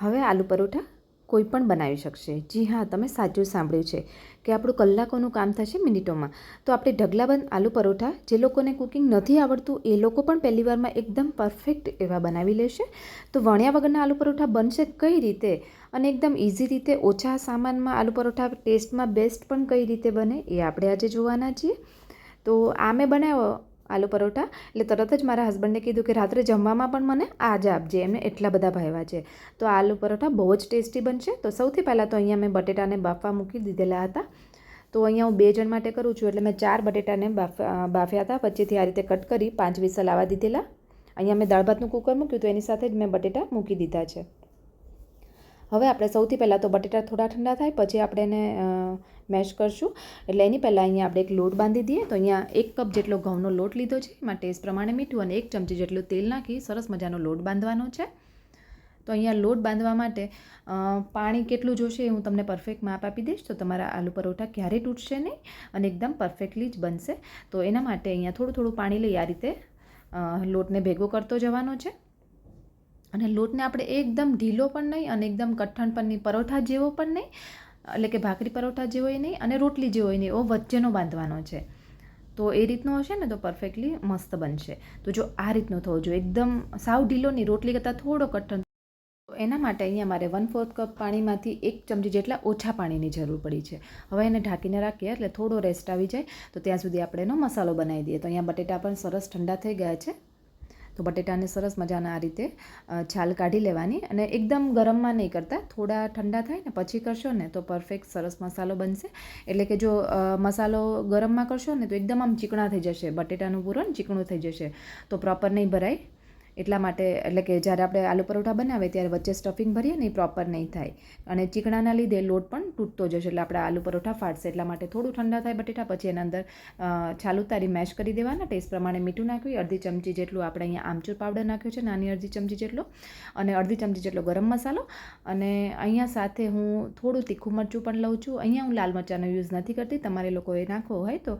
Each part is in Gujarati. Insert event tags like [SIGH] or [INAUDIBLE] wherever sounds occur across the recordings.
હવે આલુ પરોઠા કોઈ પણ બનાવી શકશે. જી હા, તમે સાચું સાંભળ્યું છે કે આપણું કલાકોનું કામ થશે મિનિટોમાં. તો આપણે ઢગલાબંધ આલુ પરોઠા જે લોકોને કુકિંગ નથી આવડતું, એ લોકો પણ પહેલી વારમાં એકદમ પરફેક્ટ એવા બનાવી લેશે. તો વણ્યા વગરના આલુ પરોઠા બનશે કઈ રીતે? અને એકદમ ઇઝી રીતે ઓછા સામાનમાં આલુ પરોઠા ટેસ્ટમાં બેસ્ટ પણ કઈ રીતે બને, એ આપણે આજે જોવાના છીએ. તો આ મેં બનાવ્યો આલુ પરોઠા. એટલે તરત જ મારા હસબન્ડને કીધું કે રાત્રે જમવામાં પણ મને આ જ આપજે, એમને એટલા બધા ભાવ્યા છે. તો આલુ પરોઠા બહુ જ ટેસ્ટી બનશે. તો સૌથી પહેલાં તો અહીંયા મેં બટેટાને બાફવા મૂકી દીધેલા હતા. તો અહીંયા હું બે જણ માટે કરું છું, એટલે મેં ચાર બટેટાને બાફ બાફ્યા હતા. વચ્ચેથી આ રીતે કટ કરી પાંચ વિસલ આવવા દીધેલા. અહીંયા મેં દાળ ભાતનું કુકર મૂક્યું, તો એની સાથે જ મેં બટેટા મૂકી દીધા છે. હવે આપણે સૌથી પહેલાં તો બટેટા થોડા ઠંડા થાય, પછી આપણે એને મેશ કરશું. એટલે એની પહેલાં અહીંયા આપણે એક લોટ બાંધી દઈએ. તો અહીંયા એક કપ જેટલો ઘઉંનો લોટ લીધો છે. એમાં ટેસ્ટ પ્રમાણે મીઠું અને એક ચમચી જેટલું તેલ નાખી સરસ મજાનો લોટ બાંધવાનો છે. તો અહીંયા લોટ બાંધવા માટે પાણી કેટલું જોશે હું તમને પરફેક્ટ માપ આપી દઈશ. તો તમારા આલુ પરોઠા ક્યારેય તૂટશે નહીં અને એકદમ પરફેક્ટલી જ બનશે. તો એના માટે અહીંયા થોડું થોડું પાણી લઈ આ રીતે લોટને ભેગો કરતો જવાનો છે. અને લોટને આપણે એકદમ ઢીલો પણ નહીં અને એકદમ કઠણ પણ નહીં પરોઠા જેવો પણ નહીં, એટલે કે ભાખરી પરોઠા જેવો નહીં અને રોટલી જેવો નહીં, એવો વચ્ચેનો બાંધવાનો છે. તો એ રીતનો હશે ને તો પરફેક્ટલી મસ્ત બનશે. તો જો આ રીતનો થવો જોઈએ, એકદમ સાવ ઢીલો નહીં, રોટલી કરતાં થોડો કઠણ. એના માટે અહીંયા મારે વન ફોર્થ કપ પાણીમાંથી એક ચમચી જેટલા ઓછા પાણીની જરૂર પડી છે. હવે એને ઢાંકીને રાખીએ એટલે થોડો રેસ્ટ આવી જાય, તો ત્યાં સુધી આપણે એનો મસાલો બનાવી દઈએ. તો અહીંયા બટેટા પણ સરસ ઠંડા થઈ ગયા છે. તો બટેટાને સરસ મજાના આ રીતે છાલ કાઢી લેવાની અને એકદમ ગરમમાં નહીં કરતા, થોડા ઠંડા થાય ને પછી કરશો ને તો પરફેક્ટ સરસ મસાલો બનશે. એટલે કે જો મસાલો ગરમમાં કરશો ને તો એકદમ આમ ચીકણા થઈ જશે, બટેટાનું પૂરણ ચીકણું થઈ જશે. તો પ્રોપર નહીં ભરાય. એટલા માટે એટલે કે જ્યારે આપણે આલુ પરોઠા બનાવે ત્યારે વચ્ચે સ્ટફિંગ ભરીએ ને એ પ્રોપર નહીં થાય. અને ચીકણાના લીધે લોટ પણ તૂટતો જશે એટલે આપણે આલુ પરોઠા ફાટશે એટલા માટે થોડું ઠંડા થાય બટેટા, પછી એના અંદર છાલ ઉતારી મેશ કરી દેવાના. ટેસ્ટ પ્રમાણે મીઠું નાખ્યું અડધી ચમચી જેટલું આપણે અહીંયા આમચૂર પાવડર નાખ્યો છે, નાની અડધી ચમચી જેટલો. અને અડધી ચમચી જેટલો ગરમ મસાલો. અને અહીંયા સાથે હું થોડું તીખું મરચું પણ લઉં છું. અહીંયા હું લાલ મરચાંનો યુઝ નથી કરતી. તમારે લોકોએ નાખવો હોય તો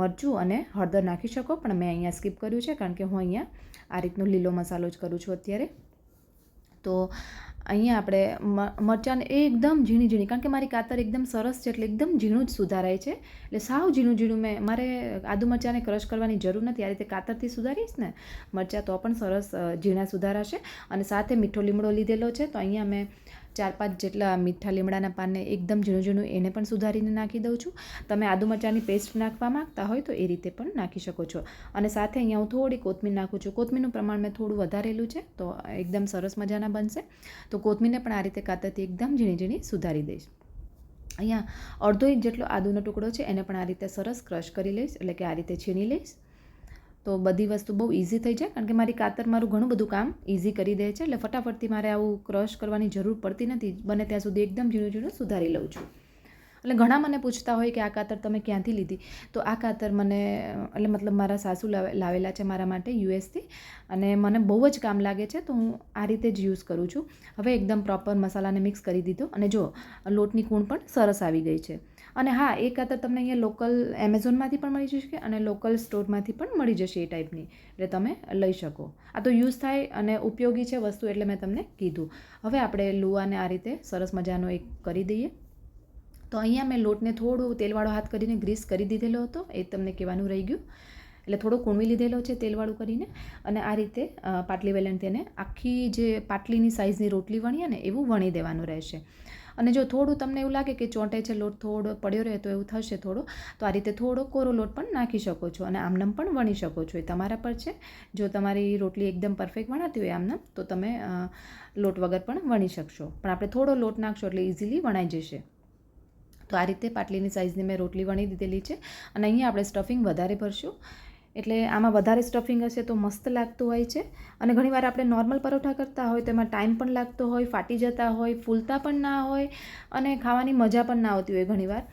મરચું અને હળદર નાખી શકો. પણ મેં અહીંયા સ્કીપ કર્યું છે, કારણ કે હું અહીંયા આ રીતનો લીલો મસાલો જ કરું છું અત્યારે. તો અહીંયા આપણે મરચાંને એકદમ ઝીણી ઝીણી, કારણ કે મારી કાતર એકદમ સરસ છે એટલે એકદમ ઝીણું જ સુધારાય છે. એટલે સાવ ઝીણું ઝીણું મેં, મારે આદુ મરચાંને ક્રશ કરવાની જરૂર નથી. આ રીતે કાતરથી સુધારીશ ને, મરચાં તો પણ સરસ ઝીણા સુધારાશે. અને સાથે મીઠો લીમડો લીધેલો છે, તો અહીંયા મેં ચાર પાંચ જેટલા મીઠા લીમડાના પાનને એકદમ ઝીણું ઝીણું એને પણ સુધારીને નાખી દઉં છું. તમે આદુ મરચાંની પેસ્ટ નાખવા માગતા હોય તો એ રીતે પણ નાખી શકો છો. અને સાથે અહીંયા હું થોડી કોથમીર નાખું છું. કોથમીરનું પ્રમાણ મેં થોડું વધારેલું છે, તો એકદમ સરસ મજાના બનશે. તો કોથમીરને પણ આ રીતે કાતરથી એકદમ ઝીણી ઝીણી સુધારી દઈશ. અહીંયા અડધો ઇંચ જેટલો આદુનો ટુકડો છે, એને પણ આ રીતે સરસ ક્રશ કરી લઈશ, એટલે કે આ રીતે છીણી લઈશ. તો બધી વસ્તુ બહુ ઇઝી થઈ જાય. કારણ કે મારી કાતર મારું ઘણું બધું કામ ઇઝી કરી દે છે. એટલે ફટાફટથી મારે આવું ક્રશ કરવાની જરૂર પડતી નથી. બને ત્યાં સુધી એકદમ ઝીણું ઝીણું સુધારી લઉં છું. એટલે ઘણા મને પૂછતા હોય કે આ કાતર તમે ક્યાંથી લીધી? તો આ કાતર મને, એટલે મતલબ મારા સાસુ લાવેલા છે મારા માટે યુએસથી. અને મને બહુ જ કામ લાગે છે, તો હું આ રીતે જ યુઝ કરું છું. હવે એકદમ પ્રોપર મસાલાને મિક્સ કરી દીધો. અને જો લોટની કૂણ પણ સરસ આવી ગઈ છે. અને હા, એ કાતર તમને અહીંયા લોકલ એમેઝોનમાંથી પણ મળી જશે અને લોકલ સ્ટોરમાંથી પણ મળી જશે એ ટાઈપની એટલે તમે લઈ શકો. આ તો યુઝ થાય અને ઉપયોગી છે વસ્તુ એટલે મેં તમને કીધું. હવે આપણે લુવાને આ રીતે સરસ મજાનો એક કરી દઈએ. તો અહીંયા મેં લોટને થોડું તેલવાળો હાથ કરીને ગ્રીસ કરી દીધેલો હતો, એ તમને કહેવાનું રહી ગયું. એટલે થોડો કૂણવી લીધેલો છે તેલવાળું કરીને અને આ રીતે પાટલી વેલણ તેને આખી જે પાટલીની સાઇઝની રોટલી વણીએ ને, એવું વણી દેવાનું રહેશે. અને જો થોડું તમને એવું લાગે કે ચોંટે છે, લોટ થોડો પડ્યો રહે તો એવું થશે થોડો, તો આ રીતે થોડો કોરો લોટ પણ નાખી શકો છો અને આમનામ પણ વણી શકો છો. એ તમારા પર છે. જો તમારી રોટલી એકદમ પરફેક્ટ વણાતી હોય આમનામ, તો તમે લોટ વગર પણ વણી શકશો. પણ આપણે થોડો લોટ નાખશો એટલે ઇઝીલી વણાઈ જશે. તો આ રીતે પાટલીની સાઇઝની મેં રોટલી વણી દીધેલી છે અને અહીંયા આપણે સ્ટફિંગ વધારે ભરશું. એટલે આમાં વધારે સ્ટફિંગ હશે તો મસ્ત લાગતું હોય છે. અને ઘણીવાર આપણે નોર્મલ પરોઠા કરતા હોય તો એમાં ટાઈમ પણ લાગતો હોય, ફાટી જતા હોય, ફૂલતા પણ ના હોય અને ખાવાની મજા પણ ના આવતી હોય ઘણીવાર.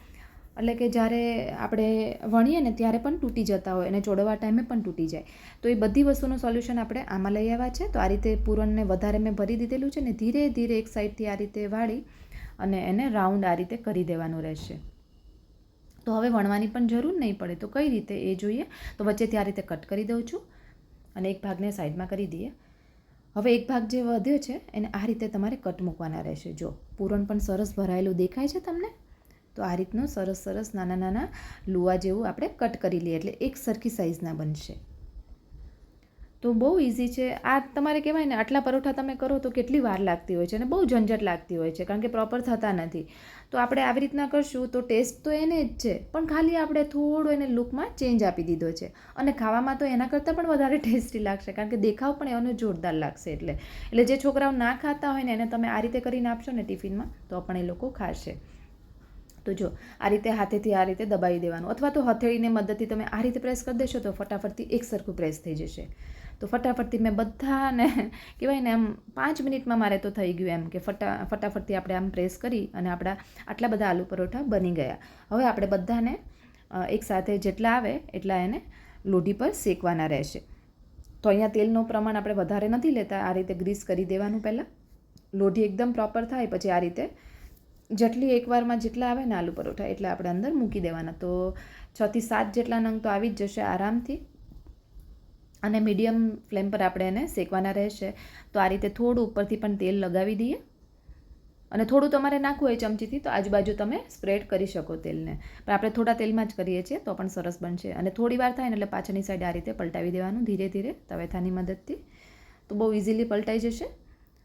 એટલે કે જ્યારે આપણે વણીએ ને ત્યારે પણ તૂટી જતા હોય અને ચોડવા ટાઈમે પણ તૂટી જાય. તો એ બધી વસ્તુનું સોલ્યુશન આપણે આમાં લઈ આવ્યા છે. તો આ રીતે પૂરણને વધારે મેં ભરી દીધેલું છે ને ધીરે ધીરે એક સાઈડથી આ રીતે વાળી અને એને રાઉન્ડ આ રીતે કરી દેવાનું રહેશે. તો હવે વણવાની પણ જરૂર નહીં પડે. તો કઈ રીતે? એ જોઈએ. તો વચ્ચે ત્યાં રીતે કટ કરી દઉં છું અને એક ભાગને સાઈડમાં કરી દઈએ. હવે એક ભાગ જે વધ્યો છે, એને આ રીતે તમારે કટ મૂકવાના રહેશે. જો પૂરણ પણ સરસ ભરાયેલું દેખાય છે તમને, તો આ રીતનું સરસ સરસ નાના નાના લુવા જેવું આપણે કટ કરી લઈએ. એટલે એક સરખી સાઇઝના બનશે. તો બહુ ઇઝી છે. આ તમારે કહેવાય ને, આટલા પરોઠા તમે કરો તો કેટલી વાર લાગતી હોય છે અને બહુ ઝંઝટ લાગતી હોય છે, કારણ કે પ્રોપર થતા નથી. તો આપણે આવી રીતના કરશું તો ટેસ્ટ તો એને જ છે, પણ ખાલી આપણે થોડો એને લુકમાં ચેન્જ આપી દીધો છે. અને ખાવામાં તો એના કરતાં પણ વધારે [LAUGHS] ટેસ્ટી લાગશે, કારણ કે દેખાવ પણ એનો જોરદાર લાગશે એટલે. એટલે જે છોકરાઓ ના ખાતા હોય ને, એને તમે આ રીતે કરીને આપશો ને ટિફિનમાં, તો પણ એ લોકો ખાશે. તો જો, આ રીતે હાથેથી આ રીતે દબાવી દેવાનું. અથવા તો હથેળીને મદદથી તમે આ રીતે પ્રેસ કરી દેશો તો ફટાફટથી એક સરખું પ્રેસ થઈ જશે. તો ફટાફટથી મેં બધાને [LAUGHS] કહેવાય ને આમ પાંચ મિનિટમાં મારે તો થઈ ગયું એમ કે ફટા, ફટાફટથી આપણે આમ પ્રેસ કરી અને આપણા આટલા બધા આલુ પરોઠા બની ગયા. હવે આપણે બધાને એકસાથે જેટલા આવે એટલા એને લોઢી પર શેકવાના રહેશે. તો અહીંયા તેલનું પ્રમાણ આપણે વધારે નથી લેતા, આ રીતે ગ્રીસ કરી દેવાનું પહેલાં. લોઢી એકદમ પ્રોપર થાય, પછી આ રીતે જેટલી એકવારમાં જેટલા આવે ને આલુ પરોઠા, એટલા આપણે અંદર મૂકી દેવાના. તો છથી સાત જેટલા નંગ તો આવી જ જશે આરામથી. અને મીડિયમ ફ્લેમ પર આપણે એને શેકવાના રહેશે. તો આ રીતે થોડું ઉપરથી પણ તેલ લગાવી દઈએ. અને થોડું તમારે નાખવું હોય ચમચીથી, તો આજુબાજુ તમે સ્પ્રેડ કરી શકો તેલને. પણ આપણે થોડા તેલમાં જ કરીએ છીએ, તો પણ સરસ બનશે. અને થોડી વાર થાય ને એટલે પાછળની સાઈડ આ રીતે પલટાવી દેવાનું ધીરે ધીરે, તવેથાની મદદથી. તો બહુ ઇઝીલી પલટાઈ જશે.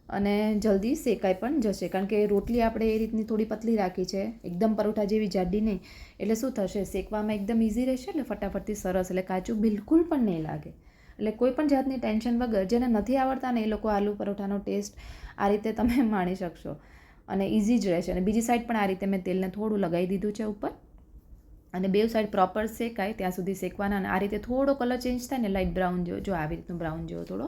અને જલ્દી શેકાઈ પણ જશે. કારણ કે રોટલી આપણે એ રીતની થોડી પતલી રાખી છે. એકદમ પરોઠા જેવી જાડી નહીં. એટલે શું થશે? શેકવામાં એકદમ ઇઝી રહેશે એટલે ફટાફટથી સરસ. એટલે કાચું બિલકુલ પણ નહીં લાગે. એટલે કોઈ પણ જાતની ટેન્શન વગર જેને નથી આવડતા ને એ લોકો આલુ પરોઠાનો ટેસ્ટ આ રીતે તમે [LAUGHS] માણી શકશો. અને ઇઝી જ રહેશે. અને બીજી સાઈડ પણ આ રીતે મેં તેલને થોડું લગાવી દીધું છે ઉપર. અને બે સાઈડ પ્રોપર શેકાય, ત્યાં સુધી શેકવાના અને આ રીતે થોડો કલર ચેન્જ થાય ને લાઇટ બ્રાઉન જેવો, જો આવી રીતનું બ્રાઉન જેવો થોડો,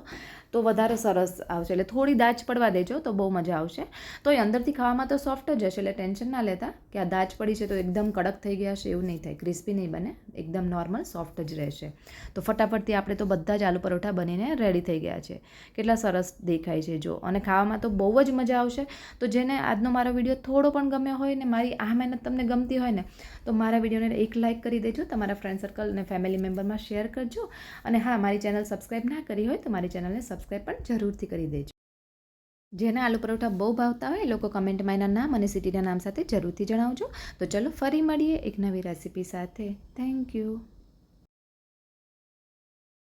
તો વધારે સરસ આવશે. એટલે થોડી દાજ પડવા દેજો તો બહુ મજા આવશે. તો એ અંદરથી ખાવામાં તો સોફ્ટ જ હશે, એટલે ટેન્શન ના લેતા કે આ દાજ પડી છે તો એકદમ કડક થઈ ગયા છે એવું નહીં થાય. ક્રિસ્પી નહીં બને, એકદમ નોર્મલ સોફ્ટ જ રહેશે. તો ફટાફટથી આપણે તો બધા જ આલુ પરોઠા બનીને રેડી થઈ ગયા છે. કેટલા સરસ દેખાય છે, જો. અને ખાવામાં તો બહુ જ મજા આવશે. તો જેને આજનો મારો વીડિયો થોડો પણ ગમ્યો હોય ને મારી આ મહેનત તમને ગમતી હોય ને, તો મારા વિડીયોને એક લાઇક કરી દેજો, તમારા ફ્રેન્ડ સર્કલ અને ફેમિલી મેમ્બરમાં શેર કરજો અને હા, મારી ચેનલ સબસ્ક્રાઈબ ના કરી હોય તો મારી ચેનલને સબસ્ક્રાઈબ પણ જરૂરથી કરી દેજો. જેને આલુ પરોઠા બહુ ભાવતા હોય એ લોકો કમેન્ટમાં એના નામ અને સિટીના નામ સાથે જરૂરથી જણાવજો. તો ચલો ફરી મળીએ એક નવી રેસીપી સાથે. Thank you